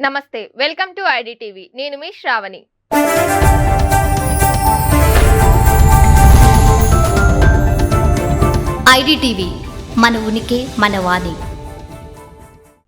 నమస్తే welcome to ID TV నేను మీ Shravani. IDTV మన ఉనికి మన వాణి.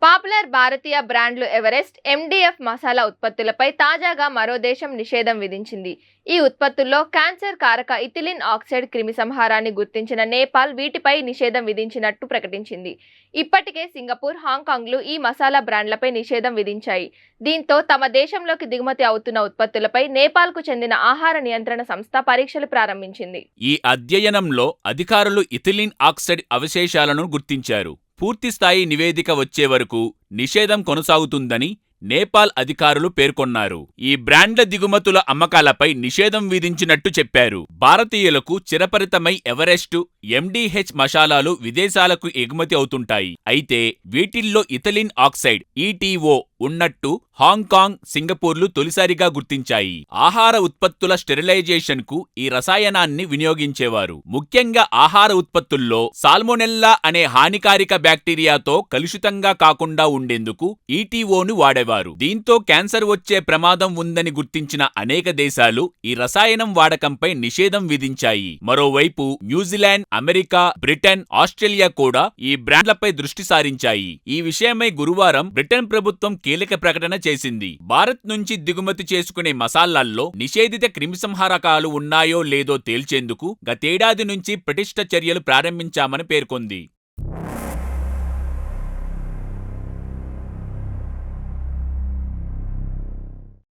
పాపులర్ భారతీయ బ్రాండ్లు ఎవరెస్ట్ ఎండిఎఫ్ మసాలా ఉత్పత్తులపై తాజాగా మరో దేశం నిషేధం విధించింది. ఈ ఉత్పత్తుల్లో క్యాన్సర్ కారక ఇథిలిన్ ఆక్సైడ్ క్రిమి సంహారాన్ని గుర్తించిన నేపాల్ వీటిపై నిషేధం విధించినట్టు ప్రకటించింది. ఇప్పటికే సింగపూర్ హాంకాంగ్లు ఈ మసాలా బ్రాండ్లపై నిషేధం విధించాయి. దీంతో తమ దేశంలోకి దిగుమతి అవుతున్న ఉత్పత్తులపై నేపాల్కు చెందిన ఆహార నియంత్రణ సంస్థ పరీక్షలు ప్రారంభించింది. ఈ అధ్యయనంలో అధికారులు ఇథిలిన్ ఆక్సైడ్ అవశేషాలను గుర్తించారు. పూర్తిస్థాయి నివేదిక వచ్చే వరకు నిషేధం కొనసాగుతుందని నేపాల్ అధికారులు పేర్కొన్నారు. ఈ బ్రాండ్ల దిగుమతుల అమ్మకాలపై నిషేధం విధించినట్టు చెప్పారు. భారతీయులకు చిరపరితమై ఎవరెస్టు ఎండిహెచ్ మసాలాలు విదేశాలకు ఎగుమతి అవుతుంటాయి. అయితే వీటిల్లో ఇథలిన్ ఆక్సైడ్ ఈటీఓ ఉన్నట్టు హాంకాంగ్ సింగపూర్లు తొలిసారిగా గుర్తించాయి. ఆహార ఉత్పత్తుల స్టెరిలైజేషన్కు ఈ రసాయనాన్ని వినియోగించేవారు. ముఖ్యంగా ఆహార ఉత్పత్తుల్లో సాల్మొనెల్లా అనే హానికారిక బ్యాక్టీరియాతో కలుషితంగా కాకుండా ఉండేందుకు ఈటీఓను వాడేవారు. దీంతో క్యాన్సర్ వచ్చే ప్రమాదం ఉందని గుర్తించిన అనేక దేశాలు ఈ రసాయనం వాడకంపై నిషేధం విధించాయి. మరోవైపు న్యూజిలాండ్ అమెరికా బ్రిటన్ ఆస్ట్రేలియా కూడా ఈ బ్రాండ్లపై దృష్టి సారించాయి. ఈ విషయమై గురువారం బ్రిటన్ ప్రభుత్వం కీలక ప్రకటన చేసింది. భారత్ నుంచి దిగుమతి చేసుకునే మసాలాల్లో నిషేధిత క్రిమిసంహారకాలు ఉన్నాయో లేదో తేల్చేందుకు గతేడాది నుంచి పటిష్ట చర్యలు ప్రారంభించామని పేర్కొంది.